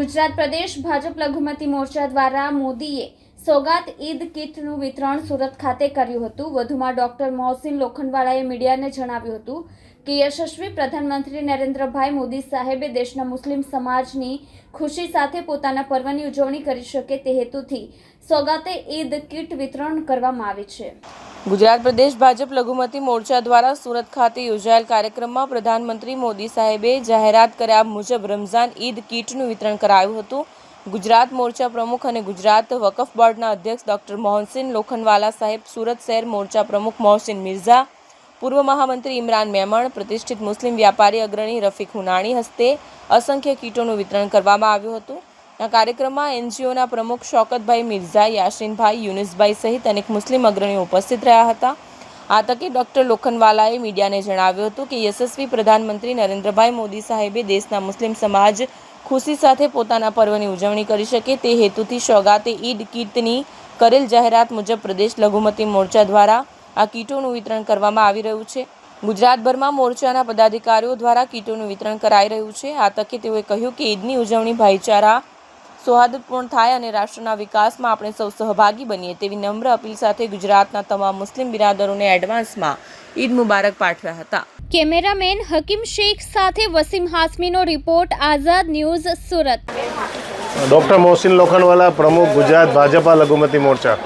ગુજરાત પ્રદેશ ભાજપ લઘુમતી મોરચા દ્વારા મોદીએ સોગાત ઈદ કિટનું વિતરણ સુરત ખાતે કર્યું હતું. વધુમાં ડોક્ટર મોહસિન લોખંડવાળાએ મીડિયાને જણાવ્યું હતું કે, યશસ્વી પ્રધાનમંત્રી નરેન્દ્રભાઈ મોદી સાહેબે દેશના મુસ્લિમ સમાજની ખુશી સાથે પોતાના પર્વની ઉજવણી કરી શકે તે હેતુથી સોગાતે ઈદ કિટ વિતરણ કરવામાં આવે છે. ગુજરાત પ્રદેશ ભાજપ લઘુમતી મોરચા દ્વારા સુરત ખાતે યોજાયેલ કાર્યક્રમમાં પ્રધાનમંત્રી મોદી સાહેબે જાહેરાત કર્યા મુજબ રમઝાન ઈદ કીટનું વિતરણ કરાયું હતું. ગુજરાત મોરચા પ્રમુખ અને ગુજરાત વકફ બોર્ડના અધ્યક્ષ ડોક્ટર મોહનસિંહ લોખંડવાલા સાહેબ, સુરત શહેર મોરચા પ્રમુખ મોહસિન મિર્ઝા, પૂર્વ મહામંત્રી ઇમરાન મેમણ, પ્રતિષ્ઠિત મુસ્લિમ વ્યાપારી અગ્રણી રફીક હુનાણી હસ્તે અસંખ્ય કીટોનું વિતરણ કરવામાં આવ્યું હતું. કાર્યક્રમમાં એનજીઓના પ્રમુખ શોકતભાઈ મિર્ઝા યાસીનભાઈ યુનિસભાઈ સહિત અનેક મુસ્લિમ અગ્રણીઓ ઉપસ્થિત રહ્યા હતા. આ તકે ડોક્ટર લોખંડવાલાએ મીડિયાને જણાવ્યું હતું કે યશસ્વી પ્રધાનમંત્રી નરેન્દ્રભાઈ મોદી સાહેબે દેશના મુસ્લિમ સમાજ ખુશી સાથે પોતાના પર્વની ઉજવણી કરી શકે તે હેતુથી સોગાતે ઈદ કીટની કરેલ જાહેરાત મુજબ પ્રદેશ લઘુમતી મોરચા દ્વારા આ કીટોનું વિતરણ કરવામાં આવી રહ્યું છે. ગુજરાતભરમાં મોરચાના પદાધિકારીઓ દ્વારા કીટોનું વિતરણ કરાઈ રહ્યું છે. આ તકે તેઓએ કહ્યું કે ઈદની ઉજવણી ભાઈચારા સૌહાર્દપૂર્ણ થાય અને રાષ્ટ્રના વિકાસમાં આપણે સૌ સહભાગી બનીએ તેવી નમ્ર અપીલ સાથે ગુજરાતના તમામ મુસ્લિમ બિરાદરોને એડવાન્સમાં ઈદ મુબારક પાઠવ્યા હતા. કેમેરામેન હકીમ શેખ સાથે Wasim હાસમીનો report Azad news Surat. Doctor Mohsin Lokhandwala પ્રમુખ ગુજરાત ભાજપા લઘુમતી મોરચા.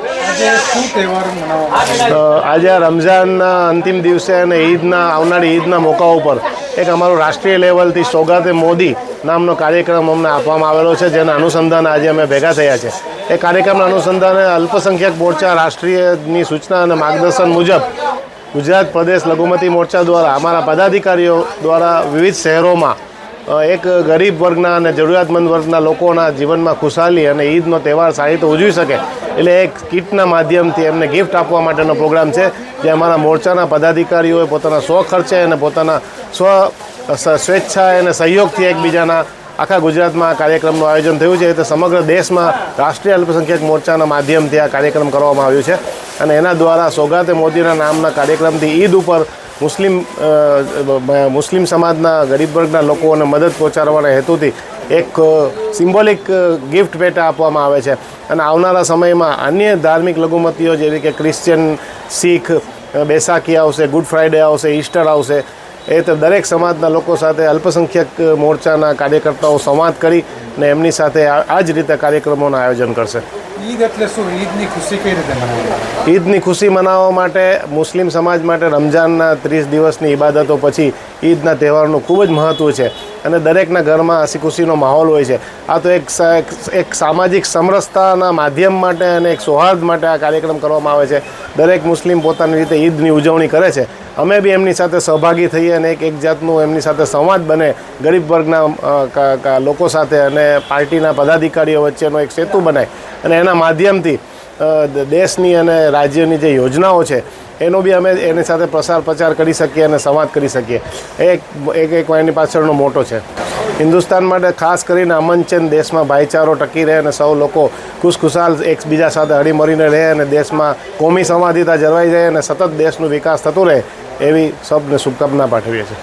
આજે આ રમઝાનના અંતિમ દિવસે અને ઈદના આવનારી ઈદના મોકા ઉપર એક અમારું રાષ્ટ્રીય લેવલથી સોગાતે મોદી નામનો કાર્યક્રમ અમને આપવામાં આવેલો છે, જેના અનુસંધાન આજે અમે ભેગા થયા છે. એ કાર્યક્રમના અનુસંધાને અલ્પસંખ્યક મોરચા રાષ્ટ્રીયની સૂચના અને માર્ગદર્શન મુજબ ગુજરાત પ્રદેશ લઘુમતી મોરચા દ્વારા, અમારા પદાધિકારીઓ દ્વારા વિવિધ શહેરોમાં એક ગરીબ વર્ગના અને જરૂરિયાતમંદ વર્ગના લોકોના જીવનમાં ખુશાલી અને ઈદનો તહેવાર સારી રીતે ઉજવી શકે, એટલે એક કીટના માધ્યમથી એમને ગિફ્ટ આપવા માટેનો પ્રોગ્રામ છે, જે અમારા મોરચાના પદાધિકારીઓએ પોતાના સ્વ ખર્ચે અને પોતાના સ્વ સ- સ્વેચ્છાએ અને સહયોગથી એકબીજાના આખા ગુજરાતમાં આ કાર્યક્રમનું આયોજન થયું છે. તે સમગ્ર દેશમાં રાષ્ટ્રીય અલ્પસંખ્યક મોરચાના માધ્યમથી આ કાર્યક્રમ કરવામાં આવ્યું છે. અને એના દ્વારા સોગાતે મોદીના નામના કાર્યક્રમથી ઈદ ઉપર મુસ્લિમ મુસ્લિમ સમાજના, ગરીબ વર્ગના લોકોને મદદ પહોંચાડવાના હેતુથી એક સિમ્બોલિક ગિફ્ટ ભેટ આપવામાં આવે છે. અને આવનારા સમયમાં અન્ય ધાર્મિક લઘુમતીઓ જેવી કે ક્રિશ્ચિયન, શીખ બેસાખી આવશે, ગુડ ફ્રાઇડે આવશે, ઈસ્ટર આવશે એ તો દરેક સમાજના લોકો સાથે અલ્પસંખ્યક મોરચાના કાર્યકર્તાઓ સંવાદ કરી અને એમની સાથે આ જ રીતે કાર્યક્રમોનું આયોજન કરશે. ઈદ એટલે શું? ઈદની ખુશી કઈ રીતે ઈદની ખુશી મનાવવા માટે મુસ્લિમ સમાજ માટે રમઝાનના ત્રીસ દિવસની ઇબાદતો પછી ઈદના તહેવારનું ખૂબ જ મહત્ત્વ છે અને દરેકના ઘરમાં હસી ખુશીનો માહોલ હોય છે. આ તો એક એક સામાજિક સમરસતાના માધ્યમ માટે અને એક સૌહાર્દ માટે આ કાર્યક્રમ કરવામાં આવે છે. દરેક મુસ્લિમ પોતાની રીતે ઈદની ઉજવણી કરે છે. અમે બી એમની સાથે સહભાગી થઈએ અને એક એક જાતનું એમની સાથે સંવાદ બને. ગરીબ વર્ગના લોકો સાથે અને પાર્ટીના પદાધિકારીઓ વચ્ચેનો એક સેતુ બનાય. અને એના માધ્યમથી દેશની અને રાજ્યની જે યોજનાઓ છે, એનો બી અમે એની સાથે પ્રસાર પ્રચાર કરી શકીએ અને સંવાદ કરી શકીએ. એક એક એક એની પાછળનો મોટો છે. હિન્દુસ્તાન માટે ખાસ કરીને અમન દેશમાં ભાઈચારો ટકી રહે અને સૌ લોકો ખુશખુશાલ એકબીજા સાથે હળીમળીને રહે અને દેશમાં કોમી સંવાદિતા જળવાઈ જાય અને સતત દેશનો વિકાસ થતો રહે. એવી સૌને શુભકામના પાઠવીએ છીએ.